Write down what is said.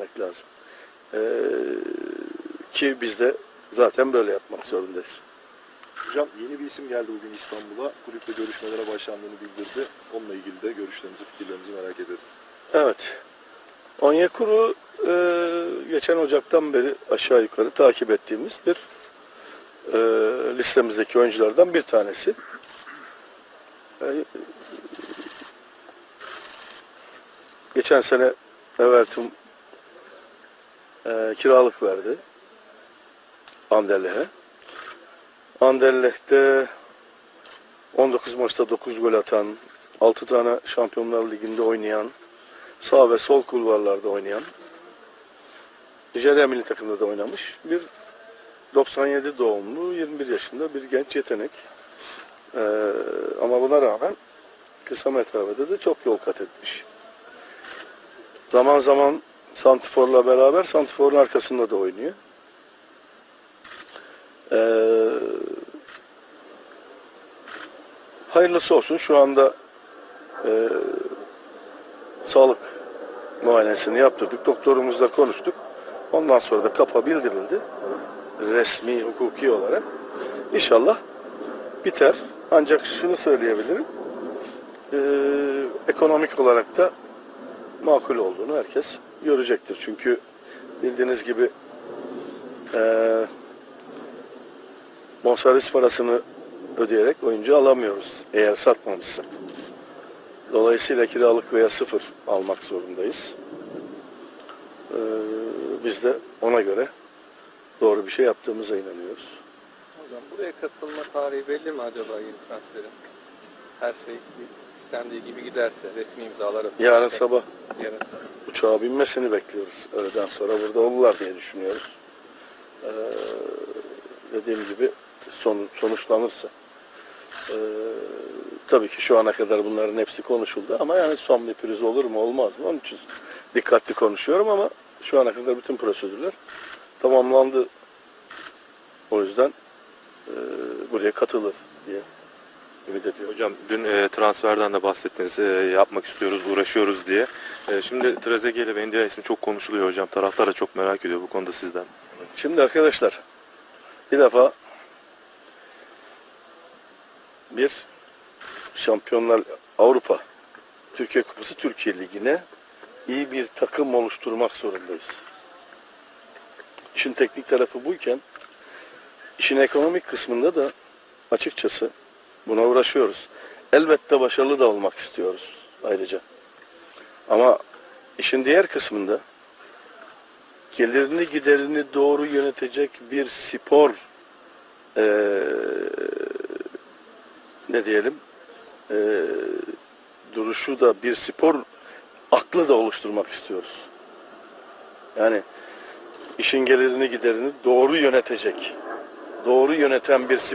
vermek lazım. Ee, ki biz de zaten böyle yapmak zorundayız. Hocam yeni bir isim geldi bugün İstanbul'a. Kulüple görüşmelere başlandığını bildirdi. Onunla ilgili de görüşlerinizi, fikirlerinizi merak ederiz. Evet. Onyekuru e, geçen Ocak'tan beri aşağı yukarı takip ettiğimiz bir e, listemizdeki oyunculardan bir tanesi. E, geçen sene Everton e, kiralık verdi Anderlecht'e. Anderlecht'te 19 maçta 9 gol atan, 6 tane Şampiyonlar Ligi'nde oynayan, sağ ve sol kulvarlarda oynayan, Nijerya milli takımda da oynamış bir 97 doğumlu 21 yaşında bir genç yetenek. Ee, ama buna rağmen kısa mesafede de çok yol kat etmiş. Zaman zaman Santifor'la beraber Santifor'un arkasında da oynuyor. Ee, hayırlısı olsun. Şu anda e, sağlık muayenesini yaptırdık. Doktorumuzla konuştuk. Ondan sonra da kapa bildirildi. Resmi, hukuki olarak. İnşallah biter. Ancak şunu söyleyebilirim. Ee, ekonomik olarak da makul olduğunu herkes görecektir. Çünkü bildiğiniz gibi eee bonservis parasını ödeyerek oyuncu alamıyoruz eğer satmamışsak. Dolayısıyla kiralık veya sıfır almak zorundayız. Ee, biz de ona göre doğru bir şey yaptığımıza inanıyoruz. Hocam buraya katılma tarihi belli mi acaba yeni transferin? Her şey istendiği gibi giderse resmi imzalar atılırsa. Yarın sabah Yarın. uçağa binmesini bekliyoruz. Öğleden sonra burada olurlar diye düşünüyoruz. Ee, dediğim gibi son, sonuçlanırsa. Ee, tabii ki şu ana kadar bunların hepsi konuşuldu ama yani son bir priz olur mu olmaz mı? Onun için dikkatli konuşuyorum ama şu ana kadar bütün prosedürler tamamlandı. O yüzden e, buraya katılır diye ümit ediyorum. Hocam dün e, transferden de bahsettiniz. E, yapmak istiyoruz, uğraşıyoruz diye. E, şimdi Trezeguet ile Bendia ismi çok konuşuluyor hocam. Taraftar da çok merak ediyor bu konuda sizden. Şimdi arkadaşlar bir defa bir Şampiyonlar Avrupa Türkiye Kupası Türkiye Ligi'ne iyi bir takım oluşturmak zorundayız. İşin teknik tarafı buyken işin ekonomik kısmında da açıkçası buna uğraşıyoruz. Elbette başarılı da olmak istiyoruz ayrıca. Ama işin diğer kısmında gelirini giderini doğru yönetecek bir spor eee, ne diyelim eee, duruşu da bir spor aklı da oluşturmak istiyoruz. Yani işin gelirini giderini doğru yönetecek, doğru yöneten bir spor